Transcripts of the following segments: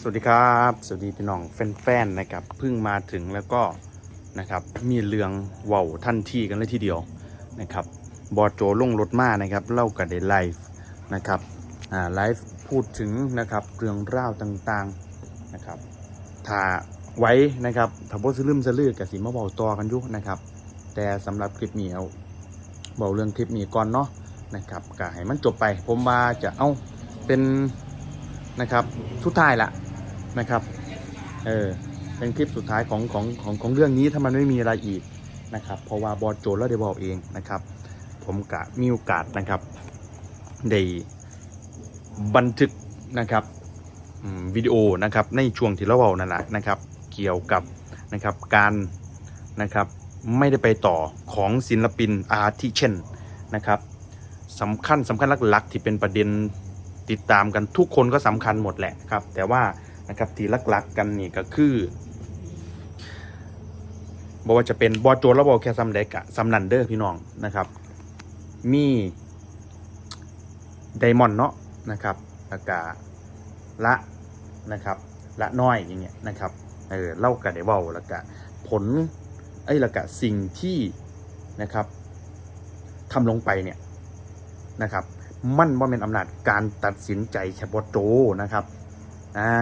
สวัสดีครับ สวัสดีพี่น้องแฟนๆนะครับเพิ่งมาถึงแล้วก็นะครับมีเรื่องเว้าทันที่กันเลยทีเดียวนะครับบอโจลงรถมานะครับเล่ากันในไลฟ์นะครับอ่าไลฟ์พูดถึงนะครับเรื่องราวต่างๆนะครับถ้าไว้นะครับถ้าบ่ซื้อลืมสลือกับสีมาเบาต่อกันอยู่นะครับแต่สำหรับคลิปนี้เอาเบาเรื่องคลิปนี้ก่อนเนาะนะครับก็ให้มันจบไป ผมว่าจะเอาเป็นนะครับสุดท้ายละ นะครับ เออ เป็นคลิปสุดท้ายของของของของเรื่องนี้ถ้ามันไม่มีอะไรอีกนะครับ เพราะว่าบอสโจแล้วได้บอกเองนะครับ ผมกะมีโอกาสนะครับได้บันทึกนะครับวิดีโอนะครับในช่วงที่เราเว้านั่นแหละนะครับ เกี่ยวกับนะครับการนะครับไม่ได้ไปต่อของศิลปินอาทิเช่นนะครับสำคัญสำคัญหลักๆ ที่เป็นประเด็นติดตามกันทุกคนก็สำคัญหมดแหละครับ แต่ว่า นะครับที่ลักๆกันนี่ก็คือบอกว่าจะเป็นบอโจแล้วบอแค่ซัมเด็กอะซัมนันเดอร์พี่น้องนะครับ มีไดมอนด์เนาะนะครับแล้วก็ละนะครับละน้อยอย่างเงี้ยนะครับเออเล่ากันไดเว้าล้วก็ผลไอ้ล้วก็สิ่งที่นะครับทำลงไปเนี่ยนะครับ มันว่าเป็นอำนาจการตัดสินใจเฉพาะโจนะครับ อ่า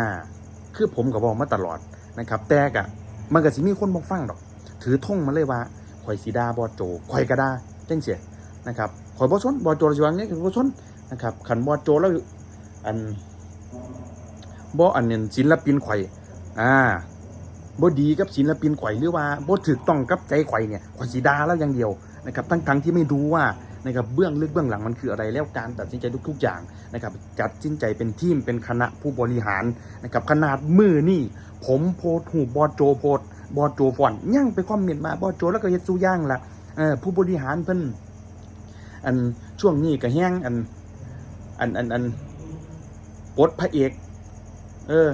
คือผมก็บอกมาตลอดนะครับ แต่กะมันก็สิมีคนบอกฟังดอก ถือธงมาเลยว่าข่อยสีดาบอโจข่อยก็ได้จังเสียนะครับข่อยบอชนบอโจระวังเนี่ยคือบอชนนะครับขันบอโจแล้วอันบออันเนี่ยศิลปินข่อย อ่าบ่ดีกับศิลปินข่อยหรือว่าบ่ถูกต้องกับใจข่อยเนี่ยข่อยสีดาแล้วอย่างเดียวนะครับ ทั้งทั้งๆที่ไม่รู้ว่า นะครับเบื้องลึกเบื้องหลังมันคืออะไรแล้วการตัดสินใจทุกๆอย่างนะครับจัดสินใจเป็นทีมเป็นคณะผู้บริหารนะครับขนาดมือนี่ ผมโพสหูบอโจโพสบอโจฟอนยังไปคอมเมนต์มาบอโจแล้วก็เฮ็ดสู้ย่างละเออผู้บริหารเพิ่นอันช่วงนี้ก็แห้งอันอันอันอันปลดพระเอก เออ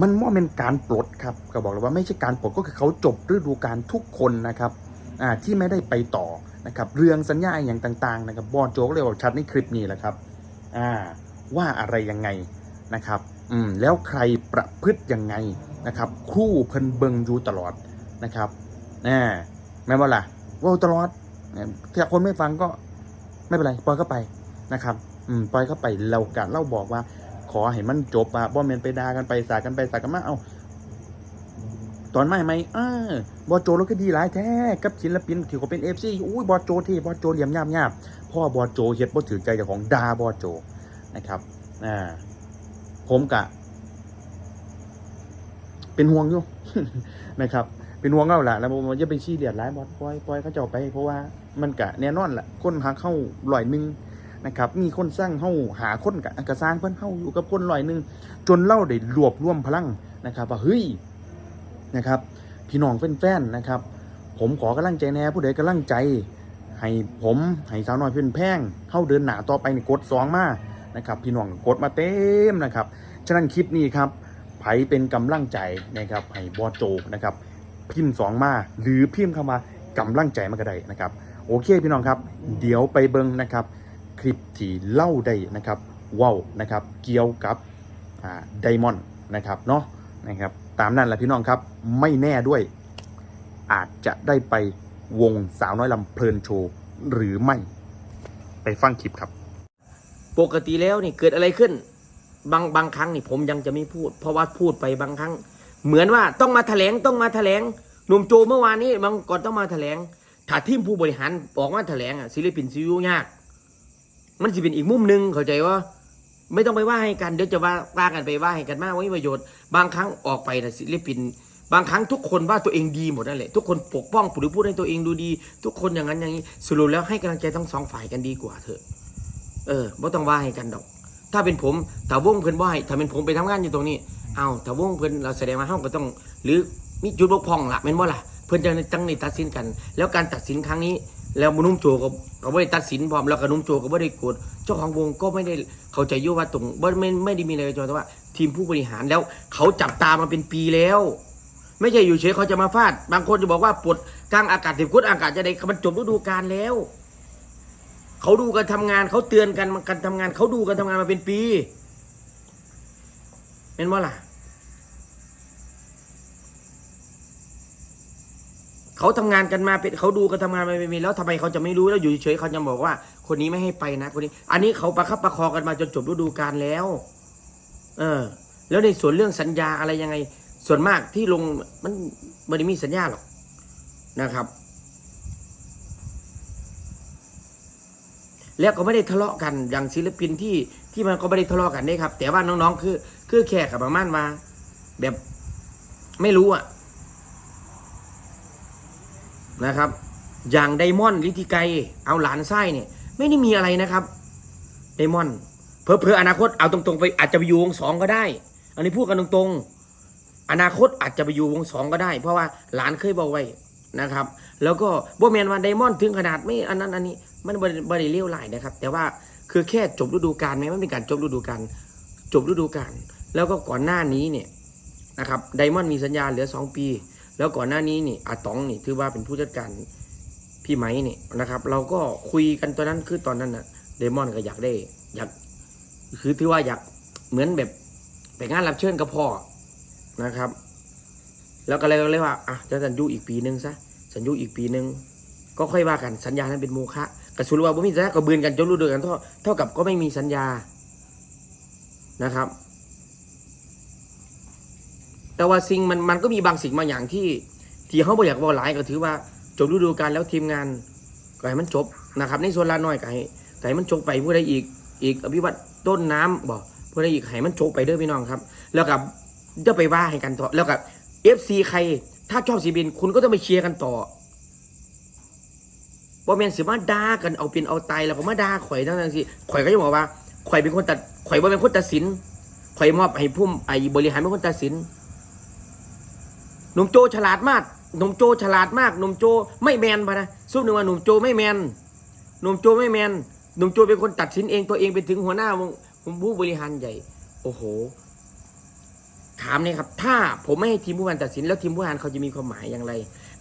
มันว่าเป็นการปลดครับ ก็บอกเลยว่าไม่ใช่การปลดก็คือเขาจบฤดูกาลทุกคนนะครับ อ่าที่ไม่ได้ไปต่อ นะครับเรื่องสัญญาอย่างต่างๆนะครับบอลโจ๊กเลยบอกชัดในคลิปนี้แหละครับอ่าว่าอะไรยังไงนะครับอืมแล้วใครประพฤติยังไงนะครับคู่เพิ่นเบิงอยู่ตลอดนะครับน่แม่นว่าล่ะว่าตลอดถ้าคนไม่ฟังก็ไม่เป็นไรปล่อยเข้าไปนะครับอืมปล่อยเข้าไปเรากะเล่าบอกว่า ขอให้มันจบอะบ่แม่นไปด่ากันไปสากันไปสากันมาเอา ตอนไม่ไหมเออบอโจเราก็ดีหลายแท้กับศิลปินที่เขาเป็นเอฟซีอุ้ยบอโจเท่บอโจเหลี่ยมยาบยาบพ่อบอโจเฮ็ดบ่ถือใจจ้าของดาบอโจนะครับอ่าผมกะ เป็นห่วงอยู่นะครับ เป็นห่วงเอาละแล้วผมจะไปชี้เลียดร้ายบอสปล่อยปล่อยเขาเจ้าไป เพราะว่ามันกะแน่นอนแหละคนหาเข้าลอยนึงนะครับมีคนสร้างเข้าหาคนกะกะสร้างเพิ่นเข้าอยู่กับคนลอยหนึ่งจนเล่าได้รวบรวมพลังนะครับว่าเฮ้ย นะครับ พี่น้องแฟนๆนะครับ ผมขอกำลังใจแน่ผู้ใดกำลังใจ ให้ผมให้สาวน้อยเพื่อนแพงเข้าเดินหนาต่อไปในกดสองมานะครับ พี่น้องกดมาเต็มนะครับฉะนั้นคลิปนี้ครับไผเป็นกำลังใจนะครับให้บอโจนะครับพิมพ์สองมาหรือพิมพ์เข้ามากำลังใจมาก็ได้นะครับ โอเคพี่น้องครับ เดี๋ยวไปเบิ้งนะครับ คลิปที่เล่าได้นะครับว้าวนะครับ เกี่ยวกับไดมอนด์นะครับเนาะนะครับ ตามนั้นแหละพี่น้องครับ ไม่แน่ด้วย อาจจะได้ไปวงสาวน้อยลำเพลินโชว์หรือไม่ ไปฟังคลิปครับ ปกติแล้วนี่เกิดอะไรขึ้น บางบางครั้งนี่ผมยังจะไม่พูด เพราะว่าพูดไปบางครั้ง เหมือนว่าต้องมาแถลงต้องมาแถลงหนุ่มโจเมื่อวานนี้บางก่อนต้องมาแถลงถ้าทีมผู้บริหารบอกว่าแถลงอะศิลปินซิวยาก มันจะเป็นอีกมุมหนึ่งเข้าใจว่า ไม่ต้องไปว่าให้กันเดี๋ยวจะว่าว่ากันไปว่าให้กันมากว่าไม่ประโยชน์ บางครั้งออกไปนะศิลปิน บางครั้งทุกคนว่าตัวเองดีหมดนั่นแหละทุกคนปกป้องหรือพูดให้ตัวเองดูดี ทุกคนอย่างนั้นอย่างนี้สรุปแล้วให้กำลังใจทั้งสองฝ่ายกันดีกว่าเถอะ เออไม่ต้องว่าให้กันดอก ถ้าเป็นผมถ้าวงเพิ่อนว่าให้ถ้าเป็นผมไปทำงานอยู่ตรงนี้เอาถ้าวงเพิ่อนเราแสดงมาเฮาก็ต้อง หรือมีจุดบกพร่องละแม่นบ่ล่ะ เพิ่อนจะตั้งในตัดสินกัน แล้วการตัดสินครั้งนี้ แล้วมนุ่มโจก็ก็บ่ได้ตัดสินพร้อมแล้วก็นุ่มโจก็บ่ได้โกรธเจ้าของวงก็ไม่ได้เข้าใจยู่ว่าตรงบ่ไม่ไม่ได้มีอะไรจอแต่ว่า ทีมผู้บริหารแล้ว เขาจับตามาเป็นปีแล้ว ไม่ใช่อยู่เฉยเขาจะมาฟาด บางคนจะบอกว่าปวดกลางอากาศถึงกุดอากาศจะได้มันจบฤดูกาลแล้ว เขาดูกันทำงานเขาเตือนกันกันทำงาน เขาดูกันทำงานมาเป็นปีเป็นว่าล่ะ เขาทำงานกันมาเป็นเขาดูกันทำงานมาเป็นปีแล้วทำไมเขาจะไม่รู้แล้วอยู่เฉยๆเขาจะบอกว่า คนนี้ไม่ให้ไปนะ คนนี้ อันนี้เขาประคับประคองกันมาจนจบฤดูกาลแล้ว เออ แล้วในส่วนเรื่องสัญญาอะไรยังไง ส่วนมากที่ลงมันไม่ได้มีสัญญาหรอกนะครับ แล้วก็ไม่ได้ทะเลาะกันอย่างศิลปินที่ที่มันก็ไม่ได้ทะเลาะกันได้ครับ แต่ว่าน้องๆ คือ คือแค่กับประมาณมาแบบไม่รู้อะ นะครับ อย่างไดมอนด์ลิธิไกเอาหลานไส้เนี่ย ไม่ได้มีอะไรนะครับไดมอนด์เพอเพออนาคตเอาตรงๆไปอาจจะไปอยู่วงสองก็ได้ อันนี้พูดกันตรงๆ อนาคตอาจจะไปอยู่วงสองก็ได้ เพราะว่าหลานเคยบอกไว้นะครับ แล้วก็บ่แมนว่าไดมอนด์ถึงขนาดไม่อันนั้นอันนี้มันบริเลี้ยวไหลนะครับ แต่ว่าคือแค่จบฤดูกาลไหมมันเป็นการจบฤดูกาลจบฤดูกาลแล้วก็ก่อนหน้านี้เนี่ยนะครับไดมอนด์มีสัญญาเหลือสองปี แล้วก่อนหน้านี้นี่อาตองนี่ถือว่าเป็นผู้จัดการพี่ไม้นี่นะครับ เราก็คุยกันตอนนั้นคือตอนนั้นน่ะไดมอนก็อยากได้ อยาก คือถือว่าอยากเหมือนแบบไปงานรับเชิญกับพ่อนะครับ แล้วก็เลยเลยว่าอะจะสัญญูอีกปีนึงซะสัญญูอีกปีนึงก็ค่อยว่ากันสัญญานั้นเป็นโมฆะกระสุนว่าบ่มีสัญญาก็บืนกันจนรู้เดียกันเท่าเท่ากับก็ไม่มีสัญญานะครับ แต่ว่าสิ่งมันมันก็มีบางสิ่งบางอย่างที่ ที่เขาบ่อยากบอกหลายก็ถือว่าจบฤดูกาลแล้วทีมงานก็ให้มันจบนะครับ ในส่วนลาน้อยก็ให้ก็ให้มันจบไปผู้ใดอีกอีกอภิวัตต้นน้ำบอกผู้ใดอีกให้มันจบไปเด้อพี่น้องครับ แล้วกับจะไปว่าให้กันต่อแล้วกับเอฟซีใคร ถ้าชอบสีบิน คุณก็ต้องไปเชียร์กันต่อบ่แมนสิมาด่ากันเอาเป็นเอาตายแล้วก็มาด่าข่อยทั้งนั้นสิข่อยก็จะบอกว่าข่อยเป็นคนตัดข่อยบ่เป็นคนตัดสินข่อยมอบให้ผู้ไอ้บริหารเป็นคนตัดสิน หนุ่มโจฉลาดมากหนุ่มโจฉลาดมากหนุ่มโจไม่แมนปะนะสู้หนึ่งว่าหนุ่มโจไม่แมนหนุ่มโจไม่แมนหนุ่มโจเป็นคนตัดสินเองตัวเองไปถึงหัวหน้าวงผู้บริหารใหญ่ โอ้โห ถามเนี่ยครับ ถ้าผมไม่ให้ทีมผู้บริหารตัดสินแล้วทีมผู้บริหารเขาจะมีความหมายอย่างไร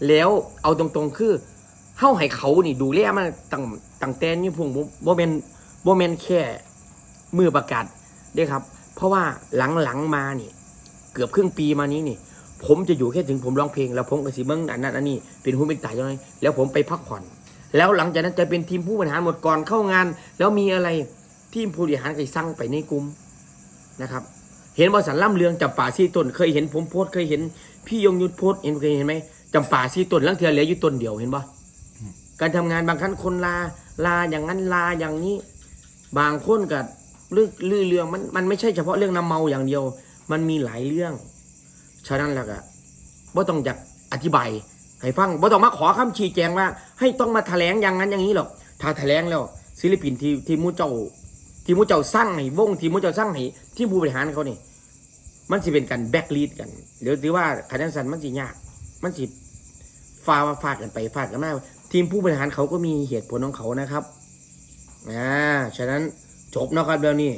แล้วเอาตรงๆคือเฮาให้เขานี่ดูแลมาตั้งตั้งแต่นี่พวกบ่บ่แม่นบ่แมนแค่มือประกาศเด้ครับ เพราะว่าหลังๆมานี่ เกือบครึ่งปีมานี้นี่ ผมจะอยู่แค่ถึงผมร้องเพลง แล้วผมก็สิเบิ่งอันนั้นอันนี้เป็นหูเป็นตาจังไงแล้วผมไปพักผ่อน แล้วหลังจากนั้นจะเป็นทีมผู้บริหารหมดก่อนเข้างาน แล้วมีอะไรทีมผู้บริหารก็สั่งไปในกลุ่มนะครับ เห็นบริษัทล่ำเรืองจำป่าซี่ต้น เคยเห็นผมโพสเคยเห็น พี่ยงยุทธโพสเห็นเคยเห็นไหมจำป่าซี่ต้นลังเทียเหลืออยู่ต้นเดียวเห็นปะการทำงานบางครั้งคนลาลาอย่างนั้นลาอย่างนี้ บางคนกับเรื่องเรื่องมันมันไม่ใช่เฉพาะเรื่องน้ำเมาอย่างเดียว มันมีหลายเรื่อง ฉะนั้นแล้วก็บ่ต้องอยากอธิบายให้ฟังบ่ต้องมาขอคำชี้แจงว่า ให้ต้องมาแถลงอย่างนั้นอย่างนี้หรอก ถ้าแถลงแล้ว ศิลปินที่ที่มูเจ้า ที่มูเจ้าสร้างให้วงที่มูเจ้าสร้างให้ที่ผู้บริหารเขานี่มันสิเป็นการแบกลีดกันเดี๋ยวถือว่าคะแนนสันมันสิยาก มันสิฟาว่าฟาดกันไปฟาดกันมาทีมผู้บริหารเขาก็มีเหตุผลของเขานะครับอ่าฉะนั้นจบนะครับเดี๋ยวนี้